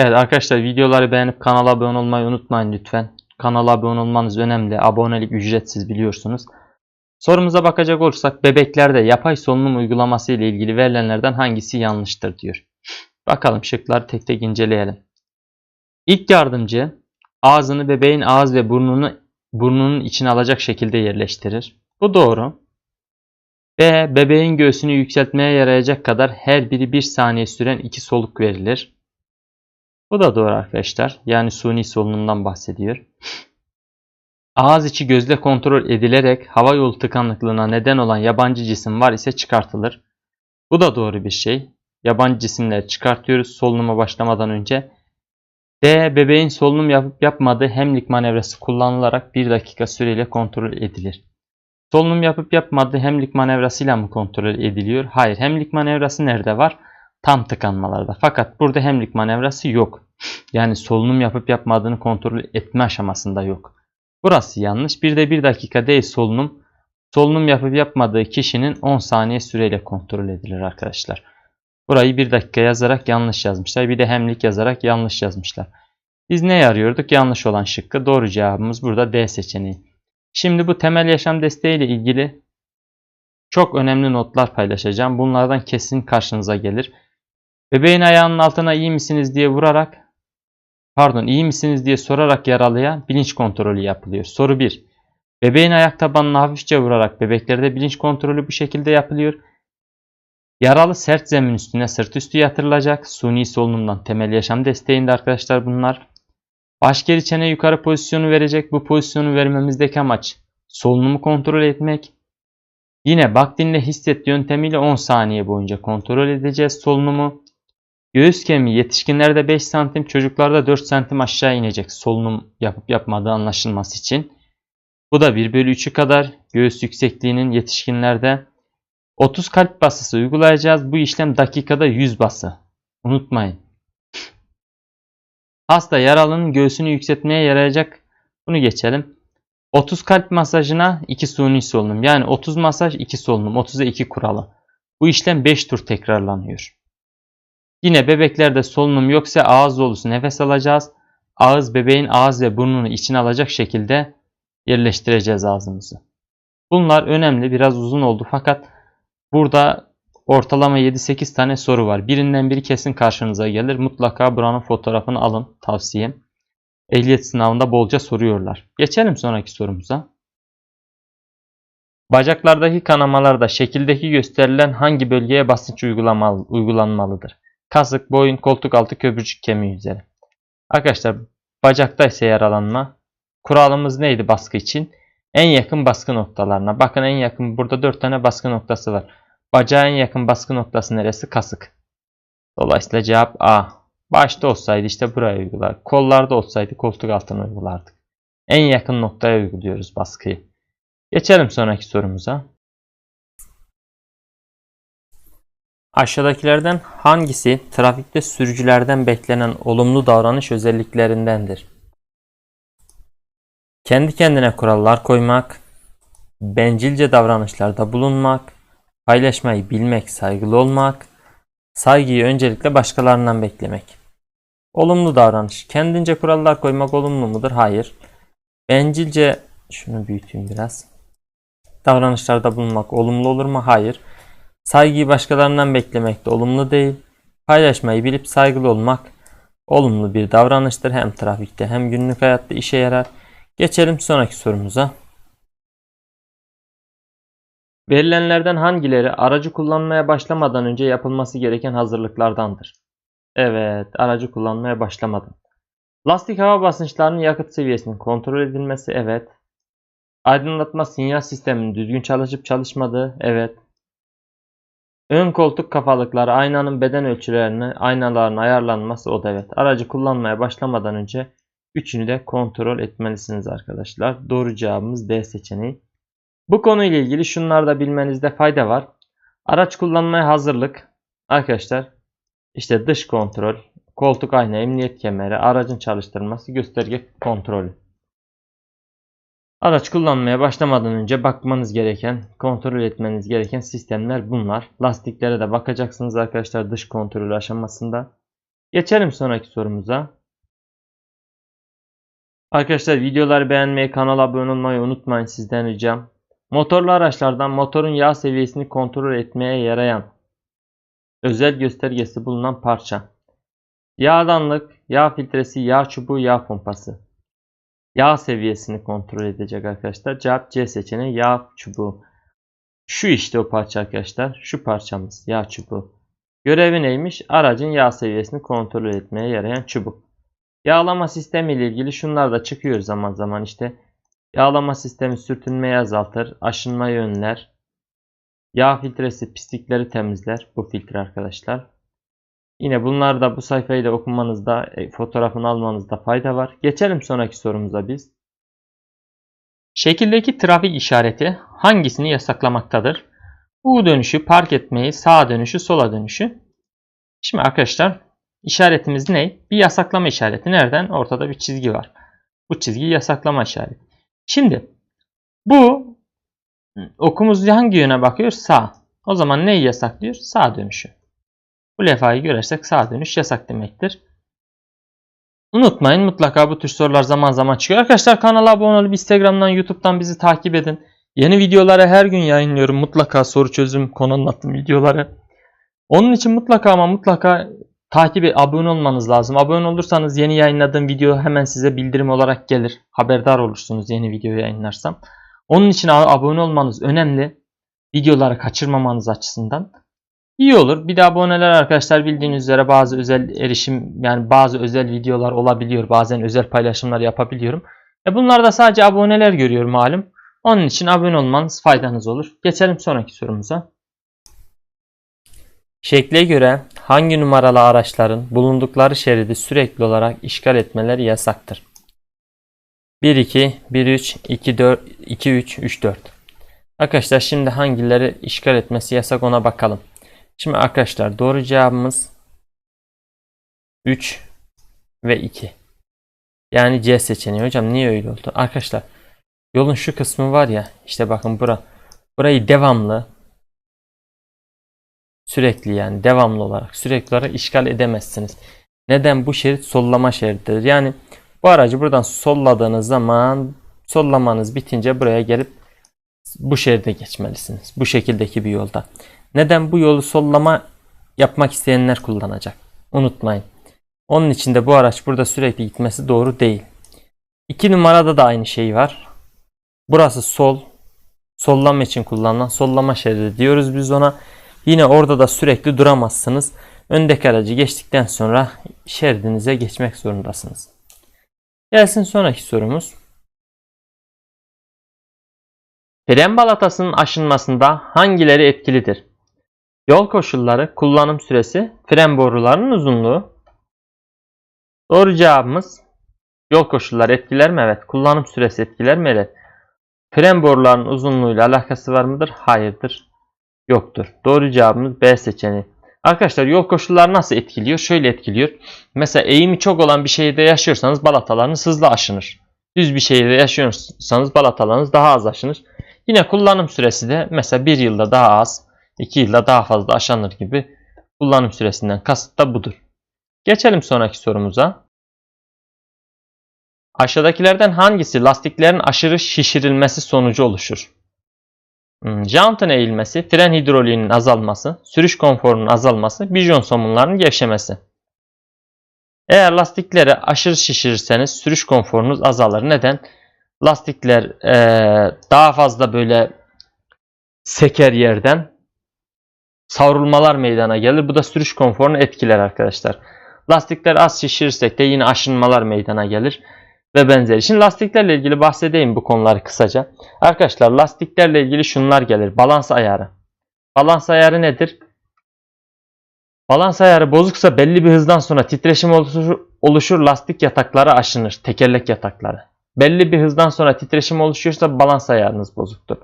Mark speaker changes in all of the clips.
Speaker 1: Evet arkadaşlar videoları beğenip kanala abone olmayı unutmayın lütfen. Kanala abone olmanız önemli. Abonelik ücretsiz biliyorsunuz. Sorumuza bakacak olursak bebeklerde yapay solunum uygulaması ile ilgili verilenlerden hangisi yanlıştır diyor. Bakalım şıkları tek tek inceleyelim. İlk yardımcı ağzını bebeğin ağız ve burnunu burnunun içine alacak şekilde yerleştirir. Bu doğru. B. Bebeğin göğsünü yükseltmeye yarayacak kadar her biri 1 saniye süren 2 soluk verilir. Bu da doğru arkadaşlar. Yani suni solunumdan bahsediyor. Ağız içi gözle kontrol edilerek hava yolu tıkanıklığına neden olan yabancı cisim var ise çıkartılır. Bu da doğru bir şey. Yabancı cisimleri çıkartıyoruz solunuma başlamadan önce. D. Bebeğin solunum yapıp yapmadığı hemlik manevrası kullanılarak 1 dakika süreyle kontrol edilir. Solunum yapıp yapmadığı hemlik manevrasıyla mı kontrol ediliyor? Hayır. Hemlik manevrası nerede var? Tam tıkanmalarda. Fakat burada hemlik manevrası yok. Yani solunum yapıp yapmadığını kontrol etme aşamasında yok. Burası yanlış. Bir de 1 dakika değil solunum. Solunum yapıp yapmadığı kişinin 10 saniye süreyle kontrol edilir arkadaşlar. Burayı 1 dakika yazarak yanlış yazmışlar. Bir de hemlik yazarak yanlış yazmışlar. Biz ne arıyorduk? Yanlış olan şıkkı. Doğru cevabımız burada D seçeneği. Şimdi bu temel yaşam desteği ile ilgili çok önemli notlar paylaşacağım. Bunlardan kesin karşınıza gelir. Bebeğin ayağının altına iyi misiniz diye vurarak pardon iyi misiniz diye sorarak yaralıya bilinç kontrolü yapılıyor. Soru 1. Bebeğin ayak tabanına hafifçe vurarak bebeklerde bilinç kontrolü bu şekilde yapılıyor. Yaralı sert zemin üstüne sırt üstü yatırılacak. Suni solunumdan temel yaşam desteğinde arkadaşlar bunlar. Baş geri çene yukarı pozisyonu verecek. Bu pozisyonu vermemizdeki amaç solunumu kontrol etmek. Yine bak dinle hisset yöntemiyle 10 saniye boyunca kontrol edeceğiz solunumu. Göğüs kemiği yetişkinlerde 5 santim, çocuklarda 4 santim aşağı inecek solunum yapıp yapmadığı anlaşılması için. Bu da 1 bölü 3'ü kadar göğüs yüksekliğinin yetişkinlerde 30 kalp basısı uygulayacağız. Bu işlem dakikada 100 bası. Unutmayın. Hasta yaralının göğsünü yükseltmeye yarayacak. Bunu geçelim. 30 kalp masajına 2 suni solunum. Yani 30 masaj 2 solunum. 30'a 2 kuralı. Bu işlem 5 tur tekrarlanıyor. Yine bebeklerde solunum yoksa ağız dolusu nefes alacağız. Ağız bebeğin ağız ve burnunu içine alacak şekilde yerleştireceğiz ağzımızı. Bunlar önemli. Biraz uzun oldu fakat burada ortalama 7-8 tane soru var. Birinden biri kesin karşınıza gelir. Mutlaka buranın fotoğrafını alın tavsiyem. Ehliyet sınavında bolca soruyorlar. Geçelim sonraki sorumuza. Bacaklardaki kanamalarda şekildeki gösterilen hangi bölgeye basınç uygulanmalıdır? Kasık, boyun, koltuk altı, köprücük kemiği üzeri. Arkadaşlar bacakta ise yaralanma. Kuralımız neydi baskı için? En yakın baskı noktalarına. Bakın en yakın burada 4 tane baskı noktası var. Bacağa en yakın baskı noktası neresi? Kasık. Dolayısıyla cevap A. Başta olsaydı işte buraya uygular. Kollarda olsaydı koltuk altına uygulardık. En yakın noktaya uyguluyoruz baskıyı. Geçelim sonraki sorumuza. Aşağıdakilerden hangisi trafikte sürücülerden beklenen olumlu davranış özelliklerindendir? Kendi kendine kurallar koymak, bencilce davranışlarda bulunmak, paylaşmayı bilmek, saygılı olmak, saygıyı öncelikle başkalarından beklemek. Olumlu davranış. Kendince kurallar koymak olumlu mudur? Hayır. Bencilce şunu büyüteyim biraz. Davranışlarda bulunmak olumlu olur mu? Hayır. Saygıyı başkalarından beklemek de olumlu değil. Paylaşmayı bilip saygılı olmak olumlu bir davranıştır. Hem trafikte hem günlük hayatta işe yarar. Geçelim sonraki sorumuza. Verilenlerden hangileri aracı kullanmaya başlamadan önce yapılması gereken hazırlıklardandır? Evet, aracı kullanmaya başlamadan. Lastik hava basınçlarının yakıt seviyesinin kontrol edilmesi, evet. Aydınlatma sinyal sisteminin düzgün çalışıp çalışmadığı, evet. Ön koltuk kafalıkları aynanın beden ölçülerini, aynaların ayarlanması, o da evet. Aracı kullanmaya başlamadan önce üçünü de kontrol etmelisiniz arkadaşlar. Doğru cevabımız D seçeneği. Bu konuyla ilgili şunları da bilmenizde fayda var. Araç kullanmaya hazırlık. Arkadaşlar işte dış kontrol, koltuk ayna, emniyet kemeri, aracın çalıştırılması, gösterge kontrolü. Araç kullanmaya başlamadan önce bakmanız gereken, kontrol etmeniz gereken sistemler bunlar. Lastiklere de bakacaksınız arkadaşlar dış kontrol aşamasında. Geçelim sonraki sorumuza. Arkadaşlar videoları beğenmeyi, kanala abone olmayı unutmayın sizden ricam. Motorlu araçlardan motorun yağ seviyesini kontrol etmeye yarayan özel göstergesi bulunan parça. Yağdanlık, yağ filtresi, yağ çubuğu, yağ pompası. Yağ seviyesini kontrol edecek arkadaşlar. Cevap C seçeneği yağ çubuğu. Şu işte o parça arkadaşlar. Şu parçamız yağ çubuğu. Görevi neymiş? Aracın yağ seviyesini kontrol etmeye yarayan çubuk. Yağlama sistemi ile ilgili şunlar da çıkıyor zaman zaman işte. Yağlama sistemi sürtünmeyi azaltır, aşınmayı önler. Yağ filtresi pislikleri temizler. Bu filtre arkadaşlar. Yine bunlar da bu sayfayı da okumanızda, e, fotoğrafını almanızda fayda var. Geçelim sonraki sorumuza biz. Şekildeki trafik işareti hangisini yasaklamaktadır? U dönüşü, park etmeyi, sağa dönüşü, sola dönüşü. Şimdi arkadaşlar işaretimiz ne? Bir yasaklama işareti. Nereden? Ortada bir çizgi var. Bu çizgi yasaklama işareti. Şimdi bu okumuz hangi yöne bakıyor? Sağ. O zaman neyi yasaklıyor? Sağ dönüşü. Bu levhayı görersek sağ dönüş yasak demektir. Unutmayın mutlaka bu tür sorular zaman zaman çıkıyor. Arkadaşlar kanala abone olup Instagram'dan YouTube'dan bizi takip edin. Yeni videoları her gün yayınlıyorum. Mutlaka soru çözüm konu anlattım videoları. Onun için mutlaka ama mutlaka takip et, abone olmanız lazım. Abone olursanız yeni yayınladığım video hemen size bildirim olarak gelir. Haberdar olursunuz yeni video yayınlarsam. Onun için abone olmanız önemli. Videoları kaçırmamanız açısından. İyi olur. Bir de aboneler arkadaşlar bildiğiniz üzere bazı özel erişim yani bazı özel videolar olabiliyor. Bazen özel paylaşımlar yapabiliyorum. E bunlar da sadece aboneler görüyor malum. Onun için abone olmanız faydanız olur. Geçelim sonraki sorumuza. Şekle göre hangi numaralı araçların bulundukları şeridi sürekli olarak işgal etmeleri yasaktır? 1 2 1 3 2 4 2 3 3 4. Arkadaşlar şimdi hangileri işgal etmesi yasak ona bakalım. Şimdi arkadaşlar doğru cevabımız 3 ve 2. Yani C seçeneği. Hocam niye öyle oldu? Arkadaşlar yolun şu kısmı var ya işte bakın bura. Burayı devamlı sürekli yani devamlı olarak sürekli olarak işgal edemezsiniz. Neden? Bu şerit sollama şerididir. Yani bu aracı buradan solladığınız zaman sollamanız bitince buraya gelip bu şeride geçmelisiniz. Bu şekildeki bir yolda. Neden bu yolu sollama yapmak isteyenler kullanacak? Unutmayın. Onun için de bu araç burada sürekli gitmesi doğru değil. 2 numarada da aynı şey var. Burası sol. Sollama için kullanılan sollama şeridi diyoruz biz ona. Yine orada da sürekli duramazsınız. Öndeki aracı geçtikten sonra şeridinize geçmek zorundasınız. Gelsin sonraki sorumuz. Fren balatasının aşınmasında hangileri etkilidir? Yol koşulları, kullanım süresi, fren borularının uzunluğu. Doğru cevabımız yol koşulları etkiler mi? Evet. Kullanım süresi etkiler mi? Evet. Fren borularının uzunluğuyla alakası var mıdır? Hayırdır. Yoktur. Doğru cevabımız B seçeneği. Arkadaşlar yol koşulları nasıl etkiliyor? Şöyle etkiliyor. Mesela eğimi çok olan bir şehirde yaşıyorsanız balatalarınız hızlı aşınır. Düz bir şehirde yaşıyorsanız balatalarınız daha az aşınır. Yine kullanım süresi de mesela bir yılda daha az, iki yılda daha fazla aşanır gibi kullanım süresinden kasıt da budur. Geçelim sonraki sorumuza. Aşağıdakilerden hangisi lastiklerin aşırı şişirilmesi sonucu oluşur? Hmm, Jantın eğilmesi, fren hidroliğinin azalması, sürüş konforunun azalması, bijon somunlarının gevşemesi. Eğer lastikleri aşırı şişirirseniz sürüş konforunuz azalır. Neden? Lastikler ee, daha fazla böyle seker yerden savrulmalar meydana gelir. Bu da sürüş konforunu etkiler arkadaşlar. Lastikler az şişirirsek de yine aşınmalar meydana gelir ve benzeri. Şimdi lastiklerle ilgili bahsedeyim bu konuları kısaca. Arkadaşlar lastiklerle ilgili şunlar gelir. Balans ayarı. Balans ayarı nedir? Balans ayarı bozuksa belli bir hızdan sonra titreşim oluşur, oluşur lastik yatakları aşınır. Tekerlek yatakları. Belli bir hızdan sonra titreşim oluşuyorsa balans ayarınız bozuktur.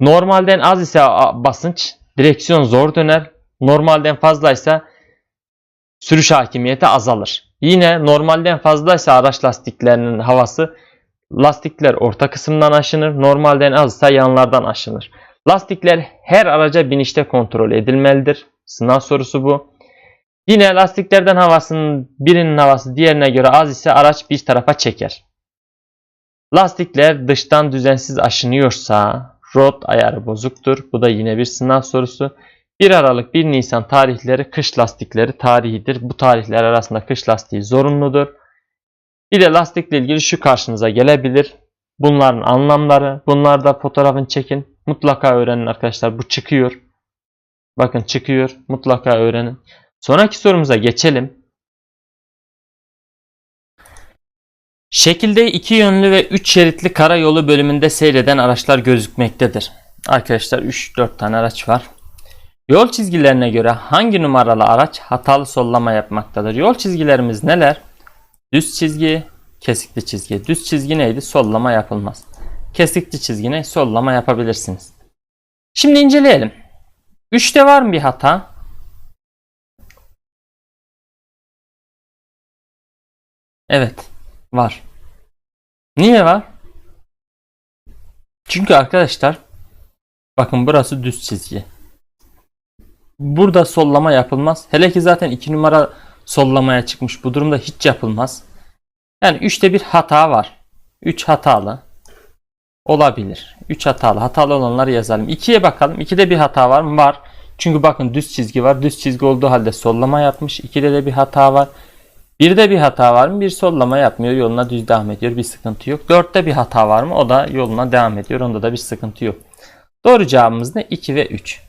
Speaker 1: Normalden az ise basınç direksiyon zor döner. Normalden fazlaysa sürüş hakimiyeti azalır. Yine normalden fazlaysa araç lastiklerinin havası lastikler orta kısımdan aşınır. Normalden azsa yanlardan aşınır. Lastikler her araca binişte kontrol edilmelidir. Sınav sorusu bu. Yine lastiklerden havasının birinin havası diğerine göre az ise araç bir tarafa çeker. Lastikler dıştan düzensiz aşınıyorsa rot ayarı bozuktur. Bu da yine bir sınav sorusu. 1 Aralık 1 Nisan tarihleri kış lastikleri tarihidir. Bu tarihler arasında kış lastiği zorunludur. Bir de lastikle ilgili şu karşınıza gelebilir. Bunların anlamları. Bunlar da fotoğrafını çekin. Mutlaka öğrenin arkadaşlar. Bu çıkıyor. Bakın çıkıyor. Mutlaka öğrenin. Sonraki sorumuza geçelim. Şekilde iki yönlü ve 3 şeritli karayolu bölümünde seyreden araçlar gözükmektedir. Arkadaşlar 3-4 tane araç var. Yol çizgilerine göre hangi numaralı araç hatalı sollama yapmaktadır? Yol çizgilerimiz neler? Düz çizgi, kesikli çizgi. Düz çizgi neydi? Sollama yapılmaz. Kesikli çizgi ne? Sollama yapabilirsiniz. Şimdi inceleyelim. 3'te var mı bir hata? Evet, var. Niye var? Çünkü arkadaşlar bakın burası düz çizgi. Burada sollama yapılmaz. Hele ki zaten 2 numara sollamaya çıkmış. Bu durumda hiç yapılmaz. Yani 3'te bir hata var. 3 hatalı. Olabilir. 3 hatalı. Hatalı olanları yazalım. 2'ye bakalım. 2'de bir hata var mı? Var. Çünkü bakın düz çizgi var. Düz çizgi olduğu halde sollama yapmış. 2'de de bir hata var. 1'de bir hata var mı? Bir sollama yapmıyor. Yoluna düz devam ediyor. Bir sıkıntı yok. 4'te bir hata var mı? O da yoluna devam ediyor. Onda da bir sıkıntı yok. Doğru cevabımız ne? 2 ve 3.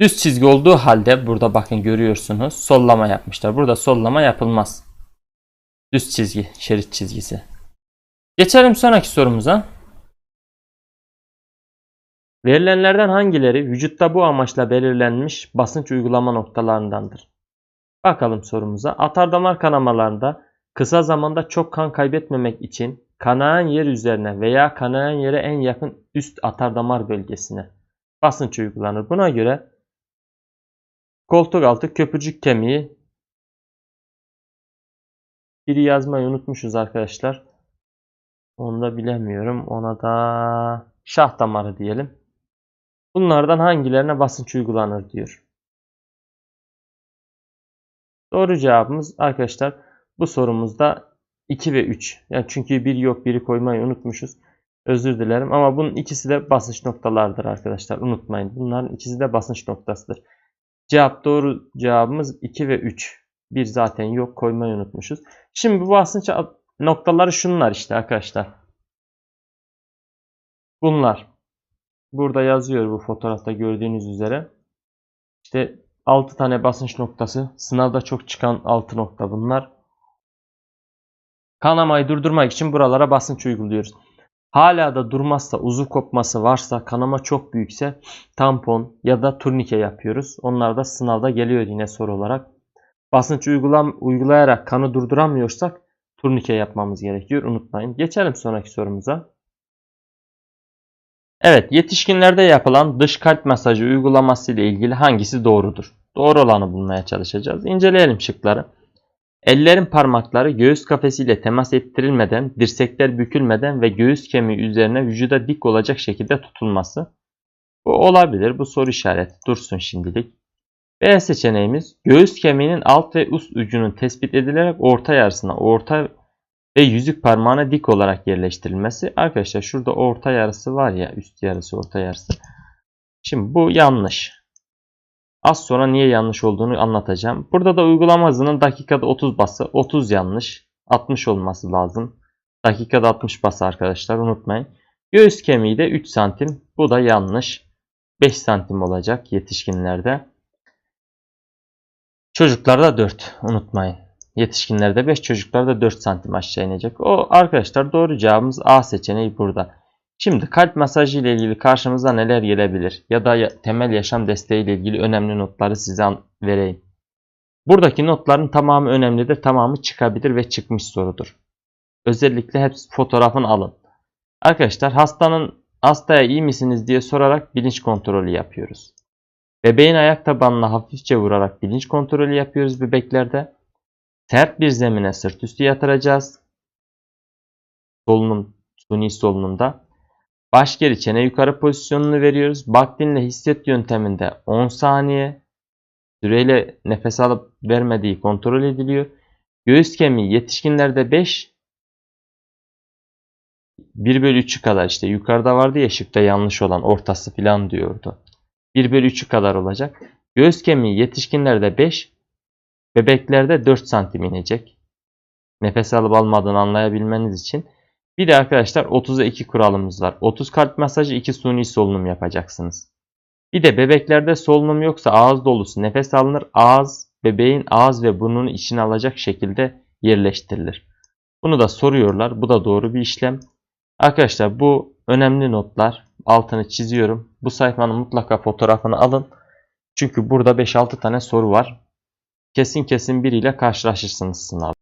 Speaker 1: Düz çizgi olduğu halde burada bakın görüyorsunuz. Sollama yapmışlar. Burada sollama yapılmaz. Düz çizgi, şerit çizgisi. Geçelim sonraki sorumuza. Verilenlerden hangileri vücutta bu amaçla belirlenmiş basınç uygulama noktalarındandır? Bakalım sorumuza. Atardamar kanamalarında kısa zamanda çok kan kaybetmemek için kanayan yer üzerine veya kanayan yere en yakın üst atardamar bölgesine basınç uygulanır. Buna göre koltuk altı köprücük kemiği biri yazmayı unutmuşuz arkadaşlar. Onu da bilemiyorum. Ona da şah damarı diyelim. Bunlardan hangilerine basınç uygulanır diyor. Doğru cevabımız arkadaşlar bu sorumuzda 2 ve 3. Yani çünkü bir yok biri koymayı unutmuşuz. Özür dilerim ama bunun ikisi de basınç noktalardır arkadaşlar. Unutmayın. Bunların ikisi de basınç noktasıdır. Cevap doğru cevabımız 2 ve 3. Bir zaten yok koymayı unutmuşuz. Şimdi bu basınç noktaları şunlar işte arkadaşlar. Bunlar. Burada yazıyor bu fotoğrafta gördüğünüz üzere. İşte 6 tane basınç noktası. Sınavda çok çıkan 6 nokta bunlar. Kanamayı durdurmak için buralara basınç uyguluyoruz. Hala da durmazsa, uzuv kopması varsa, kanama çok büyükse tampon ya da turnike yapıyoruz. Onlar da sınavda geliyor yine soru olarak. Basınç uygulam uygulayarak kanı durduramıyorsak turnike yapmamız gerekiyor. Unutmayın. Geçelim sonraki sorumuza. Evet, yetişkinlerde yapılan dış kalp masajı uygulaması ile ilgili hangisi doğrudur? Doğru olanı bulmaya çalışacağız. İnceleyelim şıkları. Ellerin parmakları göğüs kafesiyle temas ettirilmeden, dirsekler bükülmeden ve göğüs kemiği üzerine vücuda dik olacak şekilde tutulması. Bu olabilir. Bu soru işareti dursun şimdilik. B seçeneğimiz göğüs kemiğinin alt ve üst ucunun tespit edilerek orta yarısına orta ve yüzük parmağına dik olarak yerleştirilmesi. Arkadaşlar şurada orta yarısı var ya üst yarısı orta yarısı. Şimdi bu yanlış. Az sonra niye yanlış olduğunu anlatacağım. Burada da uygulama hızının dakikada 30 bası 30 yanlış. 60 olması lazım. Dakikada 60 bası arkadaşlar unutmayın. Göğüs kemiği de 3 santim. Bu da yanlış. 5 santim olacak yetişkinlerde. Çocuklarda 4 unutmayın. Yetişkinlerde 5 çocuklarda 4 santim aşağı inecek. O arkadaşlar doğru cevabımız A seçeneği burada. Şimdi kalp masajı ile ilgili karşımıza neler gelebilir? Ya da temel yaşam desteği ile ilgili önemli notları size vereyim. Buradaki notların tamamı önemlidir. Tamamı çıkabilir ve çıkmış sorudur. Özellikle hep fotoğrafını alın. Arkadaşlar hastanın hastaya iyi misiniz diye sorarak bilinç kontrolü yapıyoruz. Bebeğin ayak tabanına hafifçe vurarak bilinç kontrolü yapıyoruz bebeklerde. Sert bir zemine sırt üstü yatıracağız. Solunum, suni solunumda. Baş geri çene yukarı pozisyonunu veriyoruz. Bak dinle hisset yönteminde 10 saniye. Süreyle nefes alıp vermediği kontrol ediliyor. Göğüs kemiği yetişkinlerde 5 1 bölü 3'ü kadar işte yukarıda vardı ya şıkta yanlış olan ortası falan diyordu. 1 bölü 3'ü kadar olacak. Göğüs kemiği yetişkinlerde 5 bebeklerde 4 santim inecek. Nefes alıp almadığını anlayabilmeniz için. Bir de arkadaşlar 30'a 2 kuralımız var. 30 kalp masajı 2 suni solunum yapacaksınız. Bir de bebeklerde solunum yoksa ağız dolusu nefes alınır. Ağız bebeğin ağız ve burnunu içine alacak şekilde yerleştirilir. Bunu da soruyorlar. Bu da doğru bir işlem. Arkadaşlar bu önemli notlar. Altını çiziyorum. Bu sayfanın mutlaka fotoğrafını alın. Çünkü burada 5-6 tane soru var. Kesin kesin biriyle karşılaşırsınız sınavda.